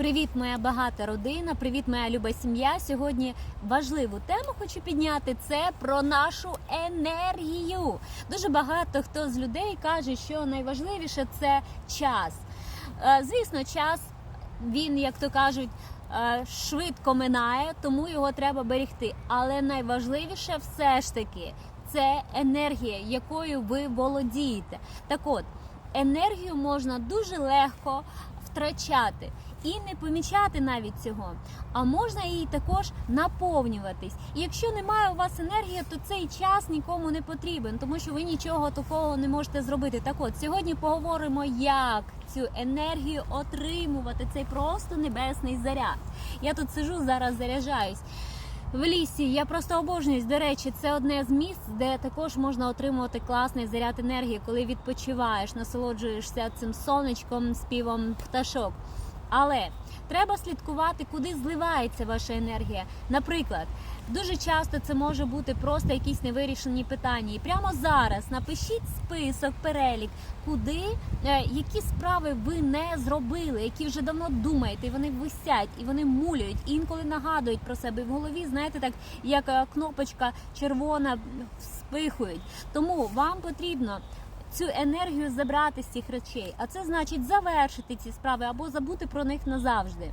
Привіт, моя багата родина, привіт, моя люба сім'я. Сьогодні важливу тему хочу підняти. Це про нашу енергію. Дуже багато хто з людей каже, що найважливіше це час. Е, Звісно, час він, як то кажуть, е, швидко минає, тому його треба берегти. Але найважливіше все ж таки це енергія, якою ви володієте. Так от, енергію можна дуже легко втрачати і не помічати навіть цього. А можна її також наповнюватись. І якщо немає у вас енергії, то цей час нікому не потрібен, тому що ви нічого такого не можете зробити. Так от сьогодні поговоримо, як цю енергію отримувати. Цей просто небесний заряд. Я тут сижу зараз, заряджаюсь. В лісі я просто обожнююсь. До речі, це одне з місць, де також можна отримувати класний заряд енергії, коли відпочиваєш, насолоджуєшся цим сонечком, співом пташок. Але треба слідкувати, куди зливається ваша енергія. Наприклад, дуже часто це може бути просто якісь невирішені питання. І прямо зараз напишіть список, перелік, куди е, які справи ви не зробили, які вже давно думаєте, і вони висять, і вони муляють, і інколи нагадують про себе. І в голові, знаєте, так як е, кнопочка червона вспихують. Тому вам потрібно цю енергію забрати з цих речей, а це значить завершити ці справи або забути про них назавжди.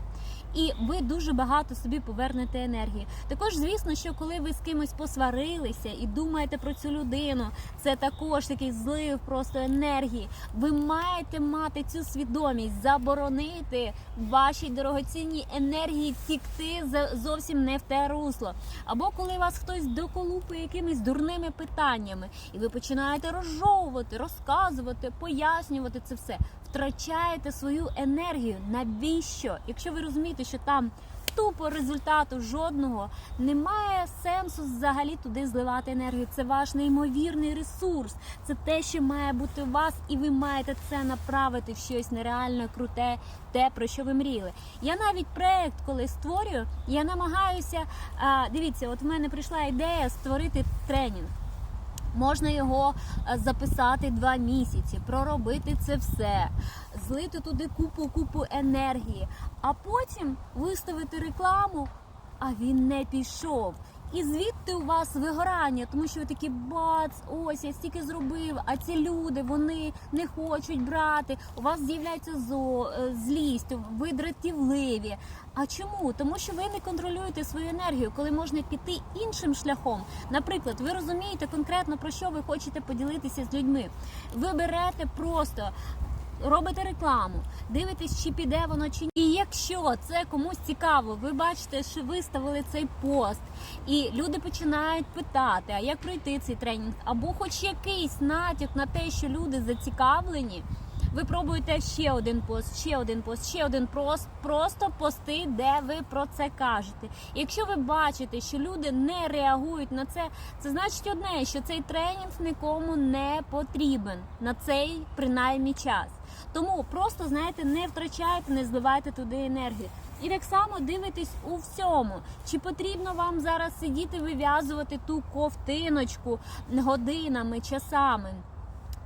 І ви дуже багато собі повернете енергії. Також, звісно, що коли ви з кимось посварилися і думаєте про цю людину, це також такий злив просто енергії. Ви маєте мати цю свідомість, заборонити вашій дорогоцінній енергії тікти зовсім не в те русло. Або коли вас хтось доколупує якимись дурними питаннями, і ви починаєте розжовувати, розказувати, пояснювати це все, втрачаєте свою енергію. Навіщо? Якщо ви розумієте, що там тупо результату жодного, немає сенсу взагалі туди зливати енергію. Це ваш неймовірний ресурс. Це те, що має бути у вас, і ви маєте це направити в щось нереально круте, те, про що ви мріяли. Я навіть проект, коли створюю, я намагаюся. Дивіться, от в мене прийшла ідея створити тренінг. Можна його е, записати два місяці, проробити це все, злити туди купу купу енергії, а потім виставити рекламу, а він не пішов. І звідти у вас вигорання, тому що ви такі бац, ось я стільки зробив. А ці люди вони не хочуть брати. У вас з'являється зо е, злість, ви дратівливі. А чому? Тому що ви не контролюєте свою енергію, коли можна піти іншим шляхом. Наприклад, ви розумієте конкретно про що ви хочете поділитися з людьми. Ви берете просто. Робите рекламу, дивитесь, чи піде воно чи ні. І якщо це комусь цікаво, ви бачите, що виставили цей пост, і люди починають питати, а як пройти цей тренінг, або хоч якийсь натяк на те, що люди зацікавлені. Ви пробуєте ще один пост, ще один пост, ще один пост, просто пости, де ви про це кажете. Якщо ви бачите, що люди не реагують на це, це значить одне, що цей тренінг нікому не потрібен на цей принаймні час. Тому просто знаєте, не втрачайте, не зливайте туди енергію. І так само дивитесь у всьому, чи потрібно вам зараз сидіти вив'язувати ту ковтиночку годинами, часами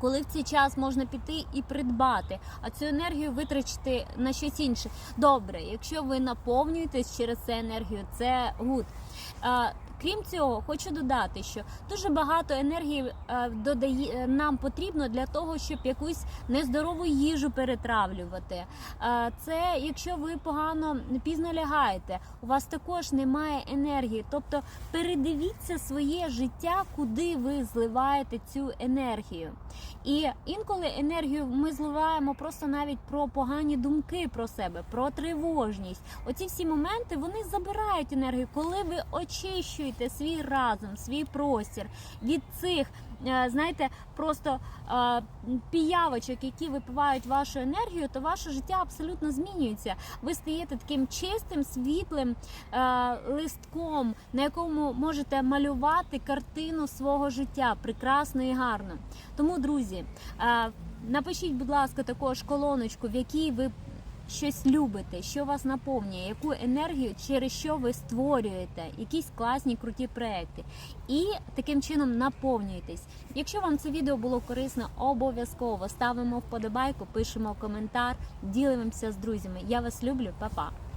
коли в цей час можна піти і придбати, а цю енергію витрачити на щось інше. Добре, якщо ви наповнюєтесь через цю енергію, це гуд. Е, Крім цього, хочу додати, що дуже багато енергії е, додає нам потрібно для того, щоб якусь нездорову їжу перетравлювати. Е, Це якщо ви погано пізно лягаєте, у вас також немає енергії. Тобто передивіться своє життя, куди ви зливаєте цю енергію. І інколи енергію ми зливаємо просто навіть про погані думки про себе, про тривожність. Оці всі моменти вони забирають енергію, коли ви очищуєте свій разум, свій простір від цих. е, Знаєте, просто е, піявочок, які випивають вашу енергію, то ваше життя абсолютно змінюється. Ви стаєте таким чистим, світлим е, листком, на якому можете малювати картину свого життя прекрасно і гарно. Тому, друзі, напишіть, будь ласка, також колоночку, в якій ви щось любите, що вас наповнює, яку енергію, через що ви створюєте якісь класні круті проекти. І таким чином наповнюєтесь. Якщо вам це відео було корисно, обов'язково ставимо вподобайку, пишемо коментар, ділимося з друзями. Я вас люблю, па-па!